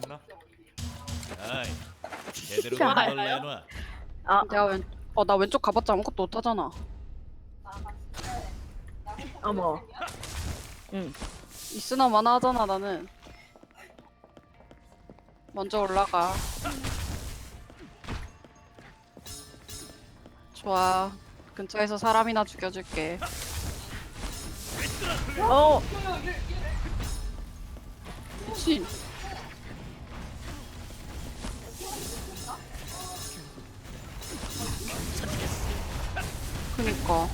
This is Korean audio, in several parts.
하겠나? 아이, 제대로. 된 걸 내놔. 아, 내가 왼, 어, 나 왼쪽 가봤자 아무것도 못하잖아. 어머. 응. 있으나 마나 하잖아, 나는. 먼저 올라가. 좋아. 근처에서 사람이나 죽여줄게. 어, 미친. 그니까.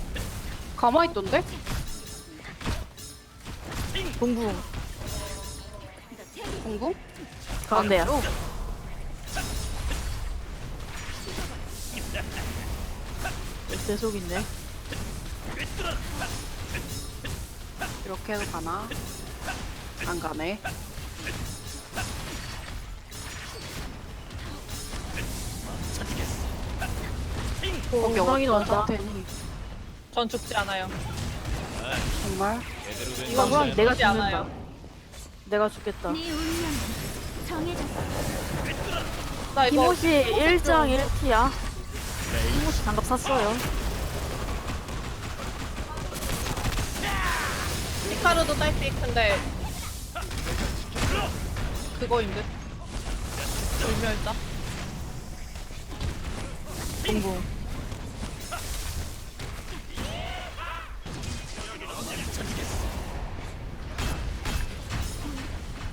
가만히 있던데? 동궁. 공부? 가운데야. 계속 있네. 이렇게 해도 가나? 안 가네. 거기 엉덩이 어떤 넣었다. 상태니? 전 죽지 않아요. 정말? 제대로 된 이거 걸 그럼 내놔. 내가 죽지 죽는다. 않아요. 내가 죽겠다. 네 운명은 정해졌어. 나 이거 티모시 1장 1티야. 티모시 장갑 샀어요. 히카르도 딸피 근데 그거인 듯. 불멸자. 동궁.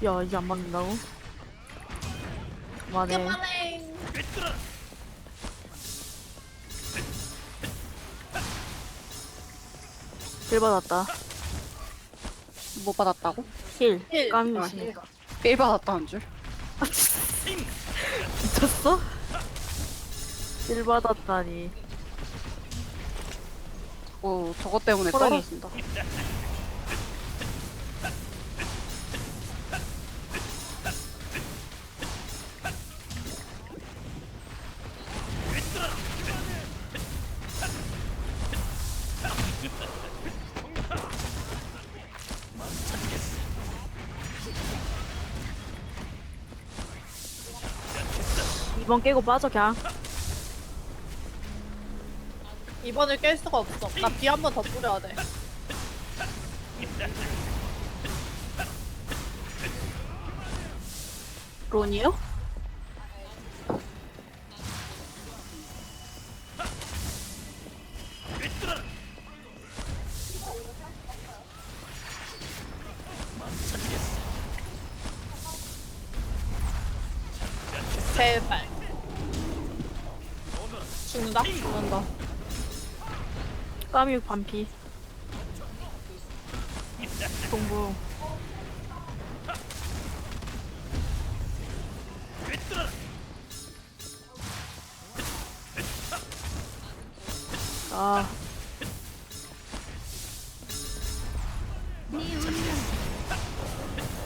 야, 이게 안 맞는다고? 그만해. 힐 받았다. 뭐 받았다고? 힐. 힐. 까미 아, 있으니까. 삘 받았다는 줄? 미쳤어? 힐 받았다니. 어, 저것 때문에 호랑이. 떨어진다. 이번 깨고 빠져, 그냥. 이번을 깰 수가 없어. 나 비 한 번 더 뿌려야 돼. 론이요? 까미 반피. 동부. 아,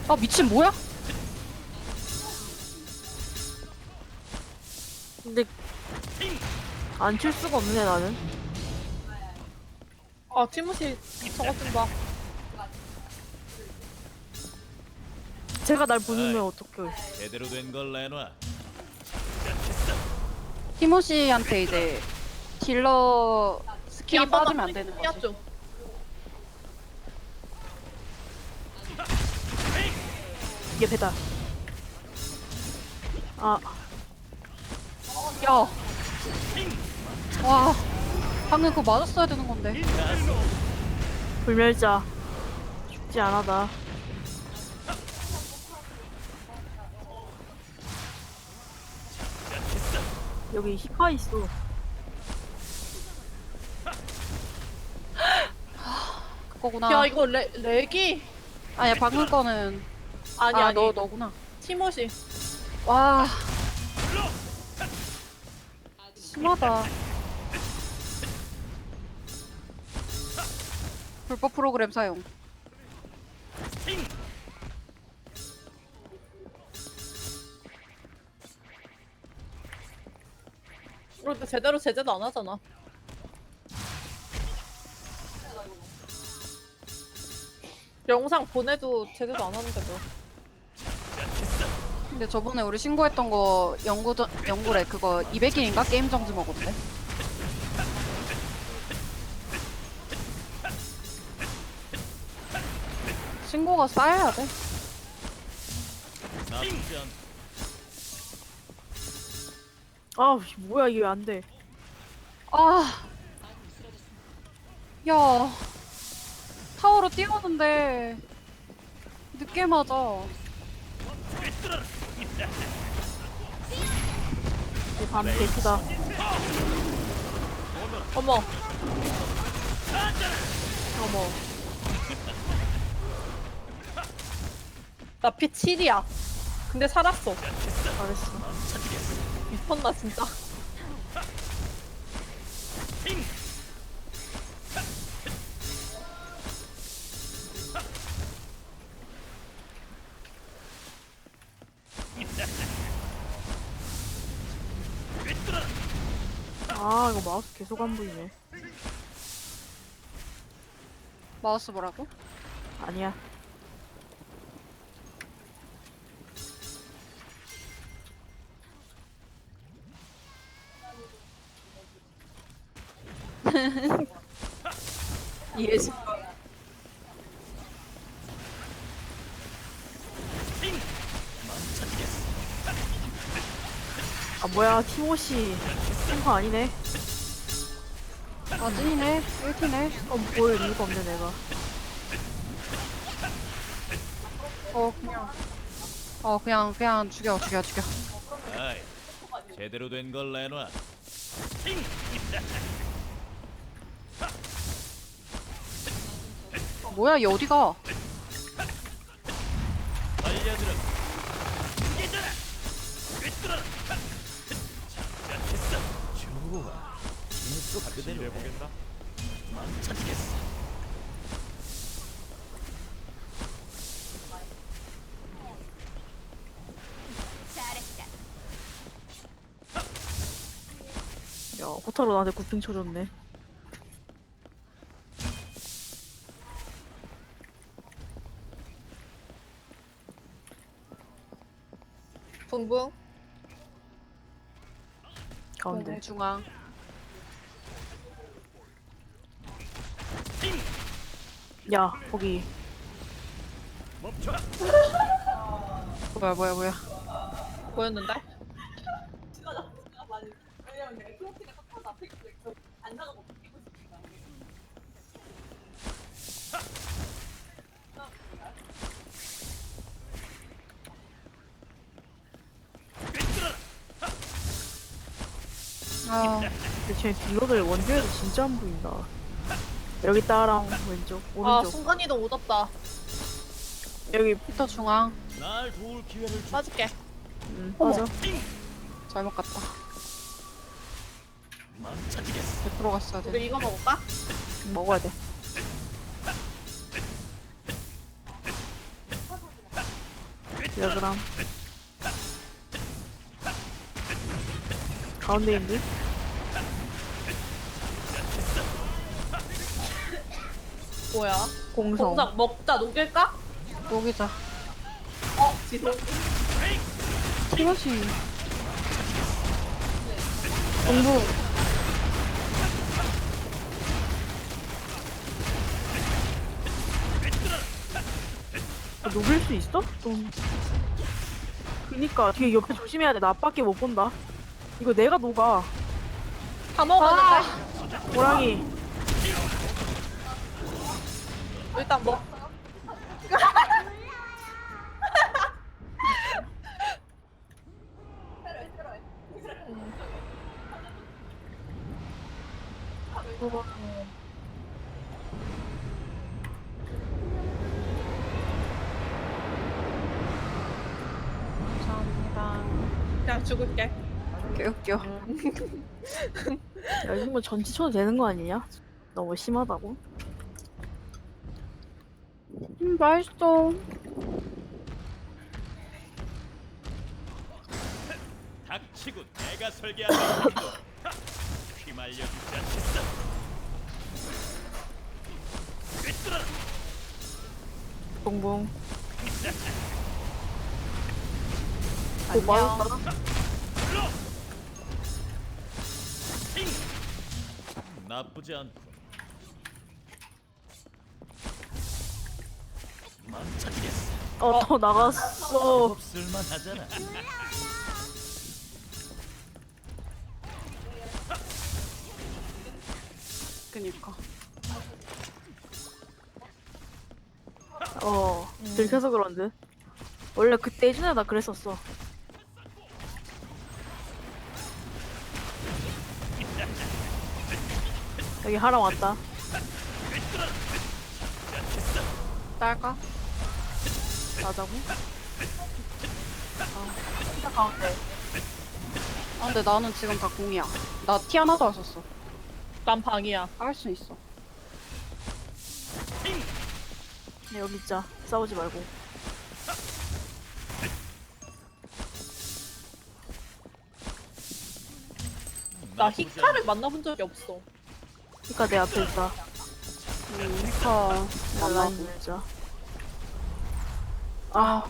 아, 미친 뭐야? 근데 안 칠 수가 없네 나는. 아, 티모시 저것 좀 봐. 제가 날 보내면 어떡해. 제대로 된 걸 내놔. 티모시한테 이제 딜러 스킬이 빠지면 안 되는 거지. 삐었죠. 이게 배다. 아, 야. 와. 방금 그거 맞았어야 되는 건데. 불멸자. 죽지 않아다. 여기 히카 있어. 그거구나. 야, 이거 레, 렉이. 아니야, 방금 거는. 아니, 아, 아니. 너, 너구나. 티모시. 와. 심하다. 불법 프로그램 사용. 우리도 제대로 제재도 안 하잖아. 영상 보내도 제대로 안 하는데 뭐. 근데 저번에 우리 신고했던 거 연구 연구래 그거 200일인가 게임 정지 먹었대. 신고가 쌓여야 돼. 아 뭐야 이게 안 돼. 아, 야, 타워로 뛰었는데 늦게 맞아. 이밤 개피다. 어머. 어머. 나피 7이야. 근데 살았어. 잘했어. 미쳤나 진짜. 아 이거 마우스 계속 안 보이네. 마우스 뭐라고? 아니야. 이해심. 아 뭐야 티모시 탱커 아니네. 아, 찐이네. 1티네. 어 보일 이유가 없네 내가. 어, 그냥. 어, 그냥, 그냥 죽여, 죽여, 죽여. 아이, 제대로 된 걸 내놔. 뭐야, 얘 어디가? 야 호타로 나한테 구핑 쳐줬네. 붕붕. 가운데. 중앙. 야 거기. 뭐야, 뭐야, 뭐야. 보였는데? 아, 근데 쟤 딜러들 원딜도 진짜 안 보인다. 여기 따랑 왼쪽 아 오른쪽 순간이동 오졌다. 여기 피터 중앙. 날 도울 기회를 주. 빠질게. 음, 맞아. 잘못 갔다. 망쳐지겠어. 100% 갔어야 우리 돼. 이거 먹을까? 먹어야 돼. 디아그람 가운데 있는 뭐야? 공성 공작 먹자 녹일까? 여기자. 어 지도. 티모시. 공부 아, 녹일 수 있어? 좀 그니까 뒤에 옆에 조심해야 돼 나밖에 못 본다 이거 내가 녹아 다 먹었는데. 호랑이 일단 먹. 감사합니다. 그냥 죽을게. 개웃겨. 야 이거 뭐 전치 쳐도 되는 거 아니냐? 너무 심하다고 음, 맛있어. 닥치고 내가 설계한 대로 휘말려 주지 않겠어. 꿰뚫어라. 붕붕 오 맞았다 나쁘지 않고. 멈춰지겠어. 어또 나갔어 없을만 하잖아. 그니까. 어 들켜서 그런데 원래 그때 예전에 나 그랬었어 여기 하랑 왔다 딸까? 나자고 아 진짜 가운데 아 근데 나는 지금 다 공이야. 나 티 하나도 안 썼어. 난 방이야. 할 수 있어. 네, 여기 있자 싸우지 말고 나 히카를 만나본 적이 없어. 그니까 내 앞에 있다 음, 라인 만나고. 밀자 아,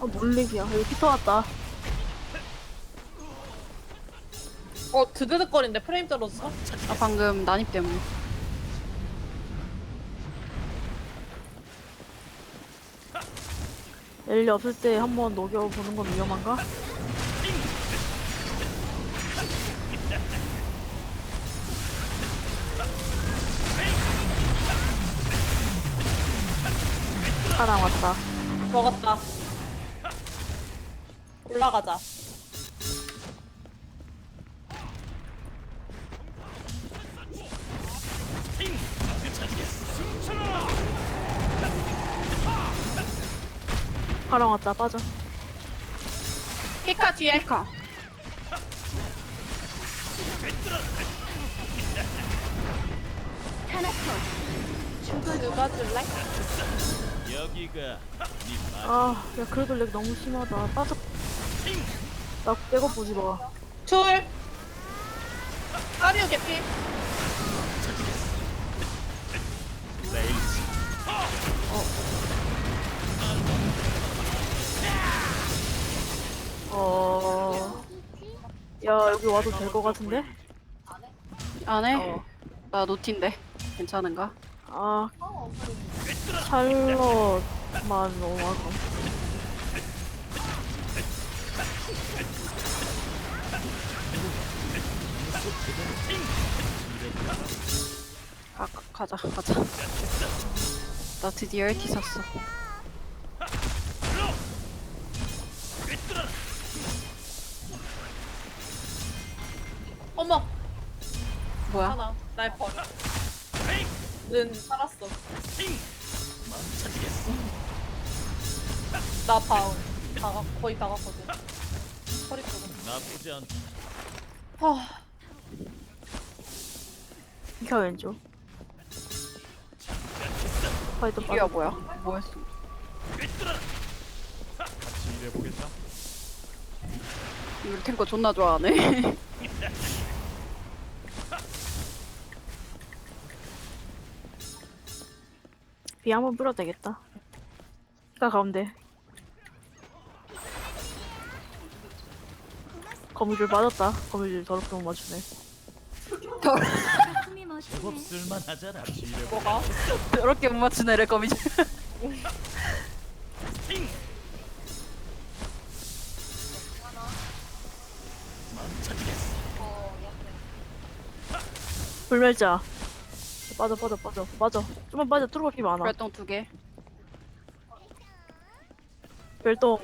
아, 뭔 렉이야. 여기 피터 왔다. 어 드드득거린데 프레임 떨어졌어? 아 방금 난입 때문에. 엘리 없을 때 한번 녹여보는 건 위험한가? 사람 왔다. 먹었다. 올라가자. 사람 왔다. 빠져. 히카 뒤에. 히카. 누가 줄래? 여기가 네 마. 아, 야, 그래도 렉 너무 심하다. 빠져. 나 백업 보지 마. 툴. 까리오 개피. 어. 야, 여기 와도 될 것 같은데? 안 해? 어. 나 노티인데. 괜찮은가? 아. 샬럿만 너무하고. 가, 가- 가자, 가자. 나 드디어 1티 샀어. 거의 다 갔거든. 허리 쪽은. 나쁘지 않고. 하. 켜 왼쪽. 파이터 이리야 빠져. 뭐야? 뭐했어? 같이 일해 보겠다. 우리 탱커 존나 좋아하네. 비 한번 불어도 되겠다. 가 가운데. 거미줄 맞았다. 거미줄 더럽게 못 맞추네. 쓸만하잖아. 뭐가? 저렇게 못 맞추네, 래 거미줄. 불멸자. 빠져 빠져 빠져 빠져. 좀만 빠져. 피 많아. 활동 두 개. 별똥.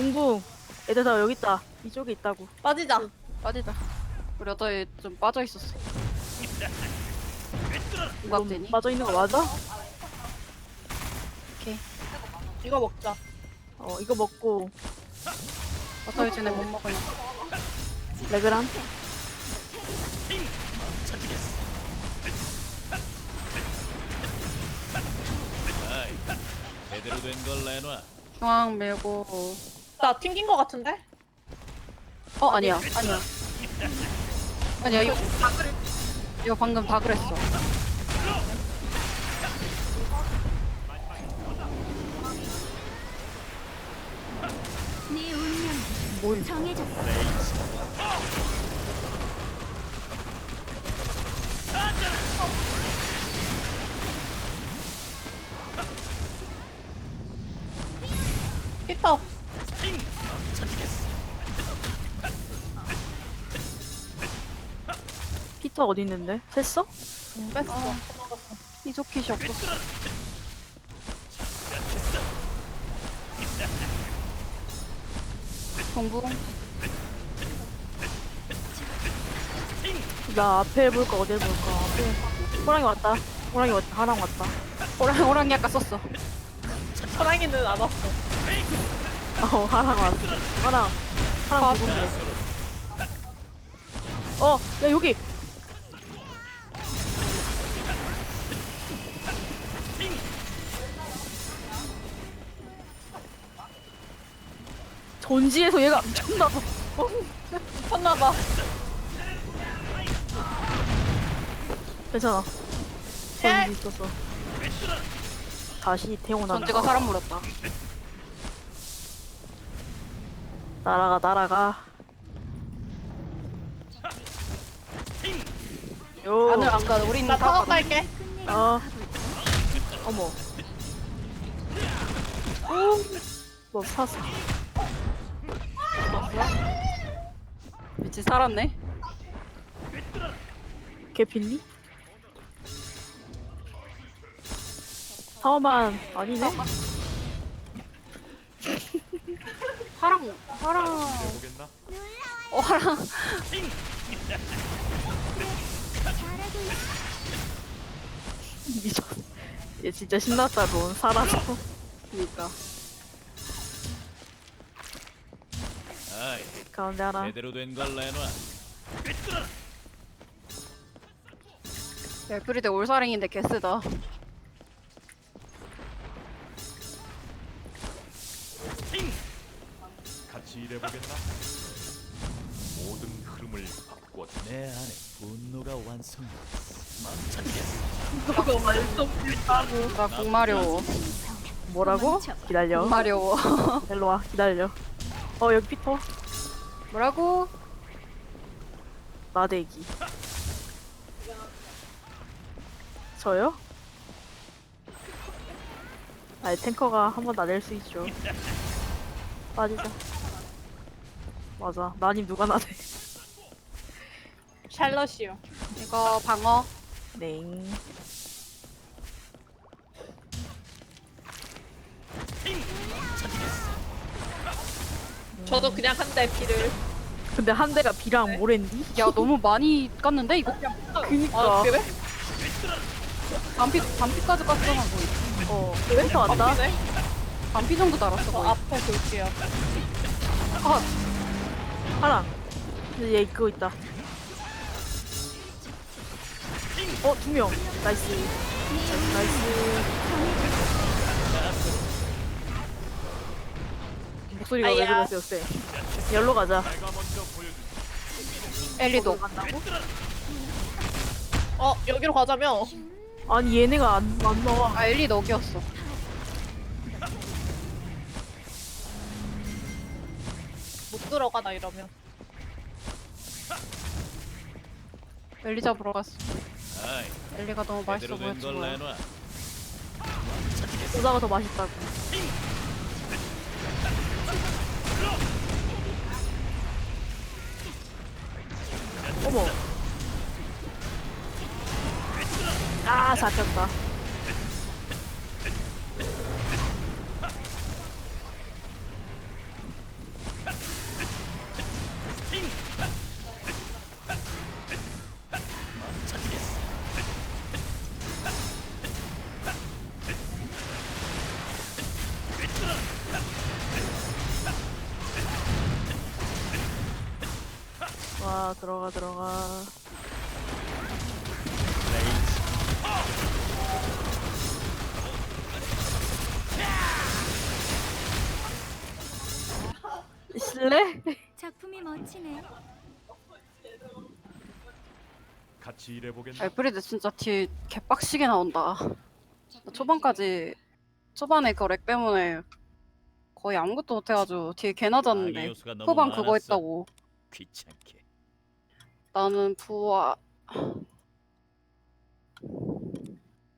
붕붕. 애들 다 여기 있다. 이쪽에 있다고. 빠지자. 빠지자. 우리 어차피 좀 빠져 있었어. 좀 공각되니? 빠져 있는 거 맞아? 오케이. 이거 먹자. 어 이거 먹고 어차피 쟤네 못 먹으니까. 레그람. 아이, 제대로 된 걸 내놔. 중앙 밀고. 나 튕긴 거 같은데? 어 아니야. 아니야. 아니야 이거 이거 방금 다 그랬어. 네 뭘? 정해졌어. 히터. 피터 어디 있는데? 샜어? 응, 뺐어. 이조킷이 없었어. 동부 나 앞에 볼까 어디에 볼까? 앞에 호랑이 왔다. 호랑이 왔다. 하랑 왔다. 호랑이 호랑이 아까 썼어. 호랑이는 안 왔어. 어 하랑 왔어. 하랑 하랑 아, 누군데? 어, 야 여기. 전지에서 얘가 미쳤나봐. 미쳤나봐. 괜찮아. 예. 전지 있었어. 다시 태어난다. 전지가 사람 물었다. 날아가 날아가. 요. 안을 안 가. 우린 나다 타워. 갈게. 어. 어머. 오. 너 샀어. 미치 살았네. 개필니? 타워만 아니네? 화랑 화랑? 어 화랑. 미쳤. 얘 진짜 신났다 론 살아서. 그니까 아이 가운데 하나. 제대로 된 걸 내놔 벨프리드 올사랭인데 개쓰다. 같이 일해보겠나? 모든 흐름을 바꿔 내 안에 분노가 멈춰지겠어 나 공마려워. 뭐라고? 기다려. 공마려워. 일로 와. 기다려. 어 여기 피터. 뭐라고? 나대기. 저요? 아니 탱커가 한 번 나댈 수 있죠. 빠지자. 맞아. 나님 누가 나대? 샬럿이요. 이거 방어. 네. 저도 그냥 한대 피를. 근데 한 대가 비랑 네. 모랜디? 야 너무 많이 깠는데 이거 그니까. 아, 그래? 반피 반피까지 깠잖아 거의. 어. 왼터 왔다. 네 반피 정도 달았어 저 거의. 앞에 볼게요. 아 하나. 근데 얘 그거 있다. 어, 두 명. 나이스. 나이스. 목소리가 왜 아야. 그러세요, 쎄? 열로 가자. 엘리도. 간다고? 어, 여기로 가자며. 아니, 얘네가 안, 안 나와. 아 엘리 너기였어. 못 들어가나 이러면. 엘리 잡으러 갔어. 엘리가 너무 맛있어 보였지 걸 뭐야. 오다가 더 맛있다고. 어머. 아, 잡혔다. 와, 들어가, 들어가. 실례? 작품이 멋지네. 같이 일해보겠나? 엘프리드 진짜 뒤 개빡시게 나온다. 초반까지 초반에 그 렉 때문에 거의 아무것도 못해가지고 뒤에 개나 잤는데 후반 그거. 했다고 귀찮게. 나는 부하